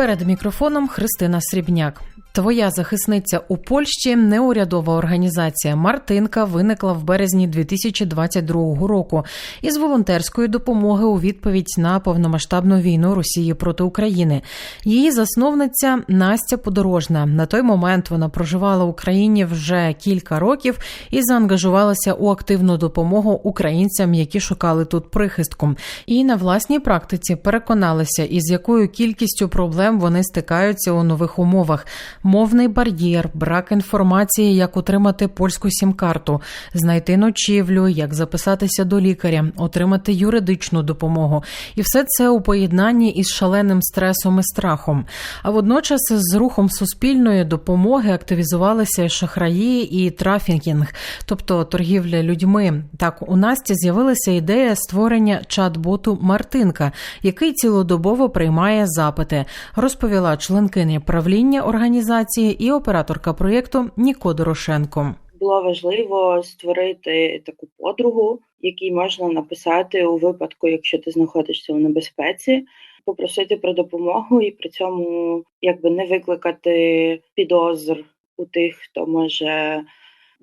Перед мікрофоном Христина Срібняк. Твоя захисниця у Польщі неурядова організація Мартинка виникла в березні 2022 року із волонтерської допомоги у відповідь на повномасштабну війну Росії проти України. Її засновниця Настя Подорожна. На той момент вона проживала в Україні вже кілька років і заангажувалася у активну допомогу українцям, які шукали тут прихистку. І на власній практиці переконалася, із якою кількістю проблем вони стикаються у нових умовах мовний бар'єр, брак інформації, як отримати польську сім-карту, знайти ночівлю, як записатися до лікаря, отримати юридичну допомогу, і все це у поєднанні із шаленим стресом і страхом. А водночас з рухом суспільної допомоги активізувалися шахраї і трафікінг, тобто торгівля людьми. Так у Насті з'явилася ідея створення чат-боту Мартинка, який цілодобово приймає запити, розповіла членкиня правління організації організації і операторка проєкту Ніко Дорошенко. Було важливо створити таку подругу, якій можна написати у випадку, якщо ти знаходишся у небезпеці, попросити про допомогу і при цьому якби не викликати підозр у тих, хто може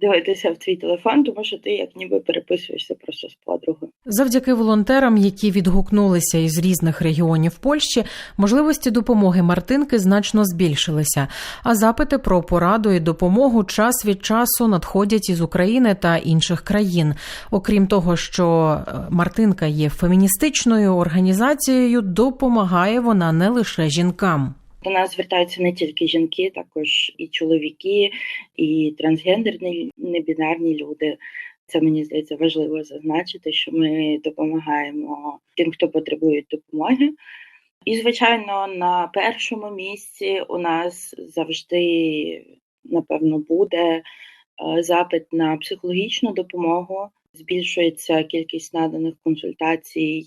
дивитися в твій телефон, тому що ти як ніби переписуєшся просто з подругою. Завдяки волонтерам, які відгукнулися із різних регіонів Польщі, можливості допомоги Мартинки значно збільшилися. А запити про пораду і допомогу час від часу надходять із України та інших країн. Окрім того, що е, Мартинка є феміністичною організацією, допомагає вона не лише жінкам. До нас звертаються не тільки жінки, також і чоловіки, і трансгендерні небінарні люди. Це мені здається важливо зазначити, що ми допомагаємо тим, хто потребує допомоги. І, звичайно, на першому місці у нас завжди, напевно, буде е, запит на психологічну допомогу. Збільшується кількість наданих консультацій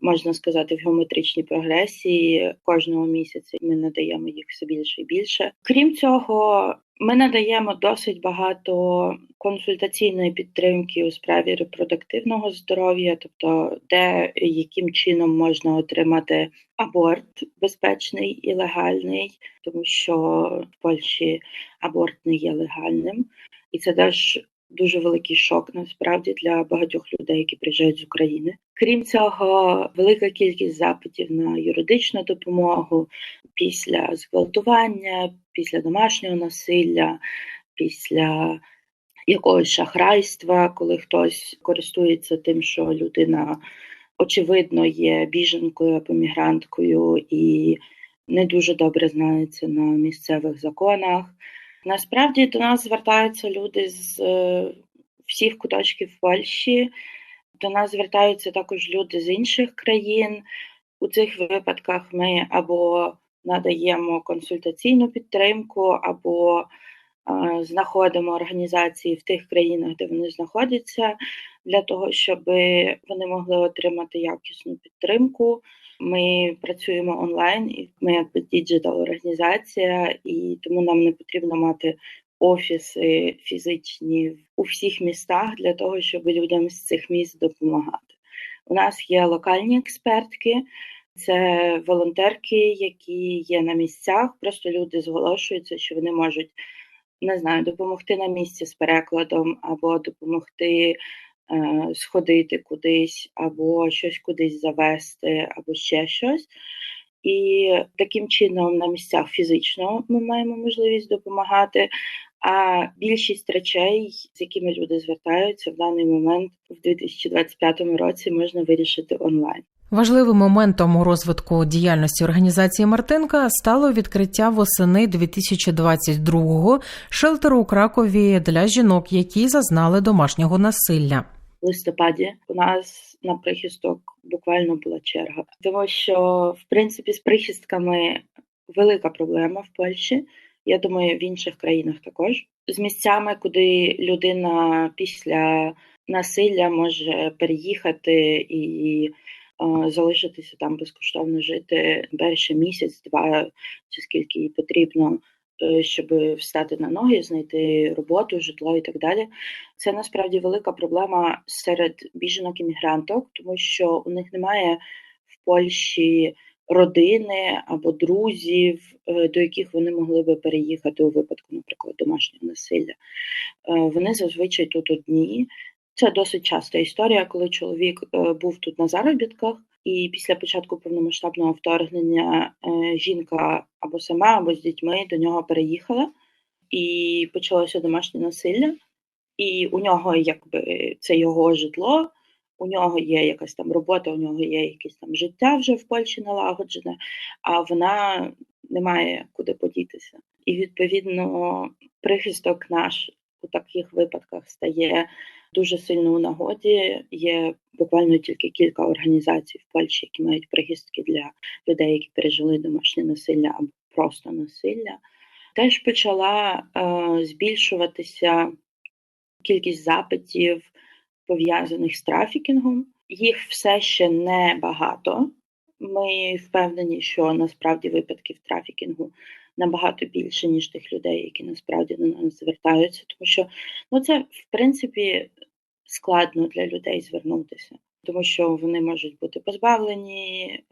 можна сказати, в геометричній прогресії кожного місяця ми надаємо їх все більше і більше. Крім цього, ми надаємо досить багато консультаційної підтримки у справі репродуктивного здоров'я, тобто де яким чином можна отримати аборт безпечний і легальний, тому що в Польщі аборт не є легальним, і це теж дуже великий шок насправді для багатьох людей, які приїжджають з України. Крім цього, велика кількість запитів на юридичну допомогу після зґвалтування, після домашнього насилля, після якогось шахрайства, коли хтось користується тим, що людина очевидно є біженкою або мігранткою і не дуже добре знається на місцевих законах. Насправді до нас звертаються люди з е, всіх куточків Польщі, до нас звертаються також люди з інших країн. У цих випадках ми або надаємо консультаційну підтримку, або е, знаходимо організації в тих країнах, де вони знаходяться, для того, щоб вони могли отримати якісну підтримку. Ми працюємо онлайн, і ми якби діджитал організація, і тому нам не потрібно мати офіси фізичні у всіх містах для того, щоб людям з цих міст допомагати. У нас є локальні експертки, це волонтерки, які є на місцях. Просто люди зголошуються, що вони можуть не знаю, допомогти на місці з перекладом або допомогти сходити кудись, або щось кудись завести, або ще щось. І таким чином на місцях фізично ми маємо можливість допомагати. А більшість речей, з якими люди звертаються в даний момент в 2025 році, можна вирішити онлайн. Важливим моментом у розвитку діяльності організації Мартинка стало відкриття восени 2022-го шелтеру у Кракові для жінок, які зазнали домашнього насилля. Листопаді у нас на прихисток буквально була черга, тому що в принципі з прихистками велика проблема в Польщі. Я думаю, в інших країнах також. З місцями, куди людина після насилля може переїхати і залишитися там безкоштовно жити перший місяць, два чи скільки їй потрібно. Е, щоб встати на ноги, знайти роботу, житло і так далі. Це насправді велика проблема серед біженок іммігранток, тому що у них немає в Польщі родини або друзів, е, до яких вони могли би переїхати у випадку, наприклад, домашнього насилля. Е, вони зазвичай тут одні. Це досить часта історія, коли чоловік е, був тут на заробітках, і після початку повномасштабного вторгнення жінка або сама, або з дітьми до нього переїхала, і почалося домашнє насилля. І у нього, якби це його житло, у нього є якась там робота, у нього є якесь там життя вже в Польщі налагоджене, а вона не має куди подітися. І відповідно прихисток наш у таких випадках стає дуже сильно у нагоді. Є буквально тільки кілька організацій в Польщі, які мають прихистки для людей, які пережили домашнє насилля або просто насилля. Теж почала е, збільшуватися кількість запитів пов'язаних з трафікінгом. Їх все ще не багато. Ми впевнені, що насправді випадків трафікінгу набагато більше, ніж тих людей, які насправді до нас звертаються, тому що ну це в принципі складно для людей звернутися, тому що вони можуть бути позбавлені е,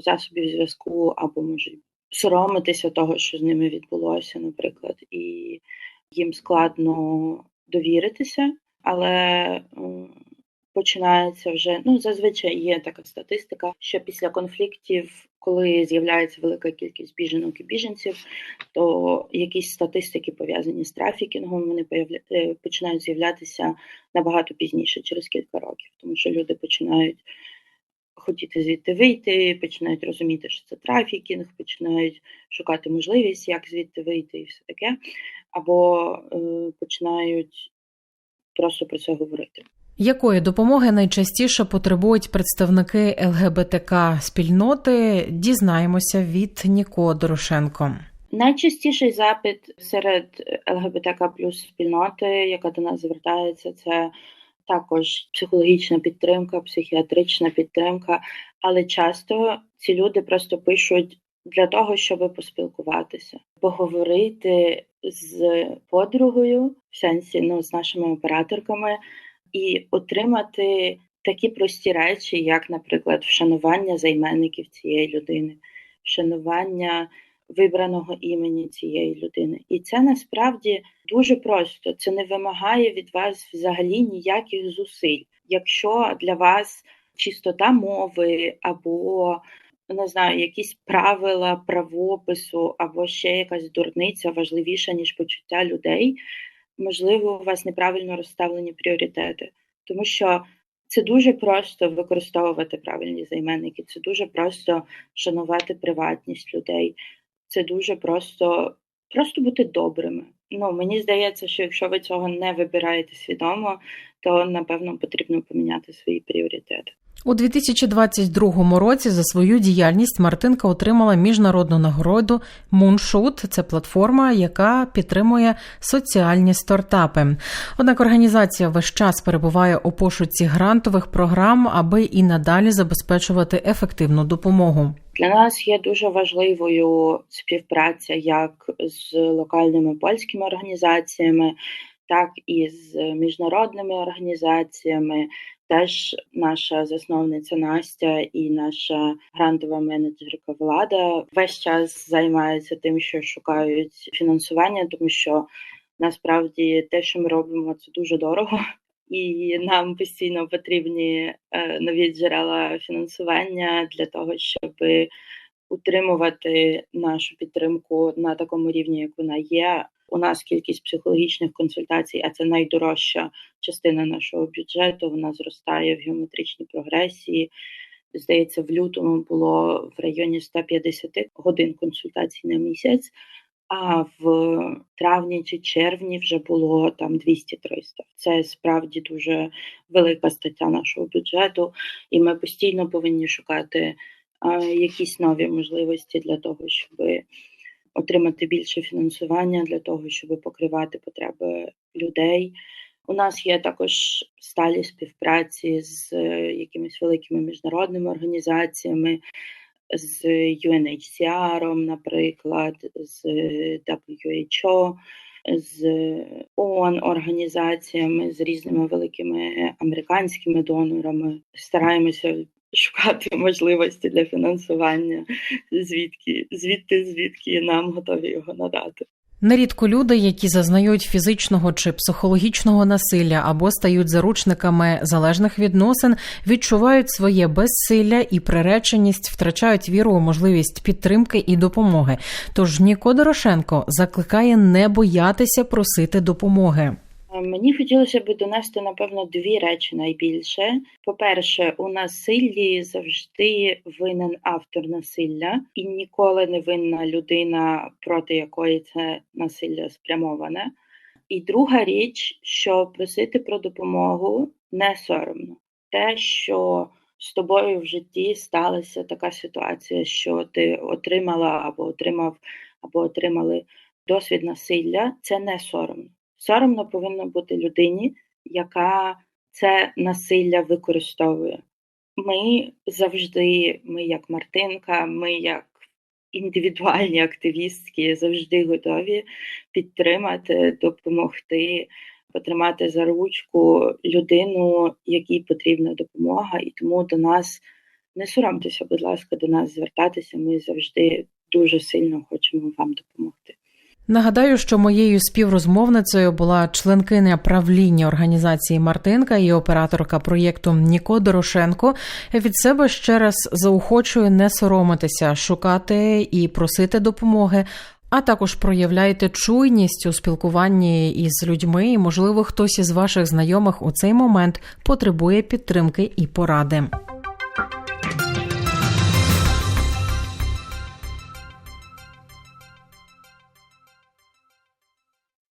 засобів зв'язку або можуть соромитися того, що з ними відбулося, наприклад, і їм складно довіритися але починається вже ну зазвичай є така статистика, що після конфліктів, коли з'являється велика кількість біженок і біженців, то якісь статистики пов'язані з трафікінгом, вони е, починають з'являтися набагато пізніше, через кілька років, тому що люди починають. Хотіти звідти вийти, починають розуміти, що це трафікінг, починають шукати можливість, як звідти вийти, і все таке, або е, починають просто про це говорити. Якої допомоги найчастіше потребують представники ЛГБТК спільноти? Дізнаємося від Ніко Дорошенко. Найчастіший запит серед ЛГБТК плюс спільноти, яка до нас звертається, це також психологічна підтримка, психіатрична підтримка. Але часто ці люди просто пишуть для того, щоб поспілкуватися, поговорити з подругою, в сенсі ну, з нашими операторками, і отримати такі прості речі, як, наприклад, вшанування займенників цієї людини, вшанування вибраного імені цієї людини. І це насправді дуже просто. Це не вимагає від вас взагалі ніяких зусиль. Якщо для вас чистота мови або не знаю, якісь правила правопису або ще якась дурниця важливіша, ніж почуття людей, можливо, у вас неправильно розставлені пріоритети. Тому що це дуже просто використовувати правильні займенники, це дуже просто шанувати приватність людей, це дуже просто просто бути добрими. Ну, Мені здається, що якщо ви цього не вибираєте свідомо, то напевно потрібно поміняти свої пріоритети. У 2022 році за свою діяльність Мартинка отримала міжнародну нагороду Moonshoot. Це платформа, яка підтримує соціальні стартапи. Однак організація весь час перебуває у пошуці грантових програм, аби і надалі забезпечувати ефективну допомогу. Для нас є дуже важливою співпраця як з локальними польськими організаціями, так і з міжнародними організаціями. Теж наша засновниця Настя і наша грантова менеджерка влада весь час займаються тим, що шукають фінансування, тому що насправді те, що ми робимо, це дуже дорого, і нам постійно потрібні е, нові джерела фінансування для того, щоб утримувати нашу підтримку на такому рівні, як вона є. У нас кількість психологічних консультацій, а це найдорожча частина нашого бюджету. Вона зростає в геометричній прогресії. Здається, в лютому було в районі 150 годин консультацій на місяць, а в травні чи червні вже було там 200-300. Це справді дуже велика стаття нашого бюджету, і ми постійно повинні шукати якісь нові можливості для того, щоб отримати більше фінансування для того, щоб покривати потреби людей. У нас є також сталі співпраці з е, якимись великими міжнародними організаціями, з UNHCR, наприклад, з WHO, з ООН організаціями, з різними великими американськими донорами. Стараємося шукати можливості для фінансування, звідки звідти, звідки нам готові його надати. Нерідко люди, які зазнають фізичного чи психологічного насилля або стають заручниками залежних відносин, відчувають своє безсилля і приреченість, втрачають віру у можливість підтримки і допомоги. Тож Ніко Дорошенко закликає не боятися просити допомоги. Мені хотілося б донести, напевно, дві речі найбільше. По-перше, у насиллі завжди винен автор насилля, і ніколи не винна людина, проти якої це насилля спрямоване. І друга річ, що просити про допомогу не соромно. Те, що з тобою в житті сталася така ситуація, що ти отримала або отримав, або отримали досвід насилля, це не соромно. Соромно повинно бути людині, яка це насилля використовує. Ми завжди, ми як Мартинка, ми як індивідуальні активістки, завжди готові підтримати, допомогти, потримати за ручку людину, якій потрібна допомога, і тому до нас не соромтеся, будь ласка, до нас звертатися. Ми завжди дуже сильно хочемо вам допомогти. Нагадаю, що моєю співрозмовницею була членкиня правління організації Мартинка і операторка проєкту Ніко Дорошенко. Від себе ще раз заохочую не соромитися, шукати і просити допомоги. А також проявляйте чуйність у спілкуванні із людьми, і можливо, хтось із ваших знайомих у цей момент потребує підтримки і поради.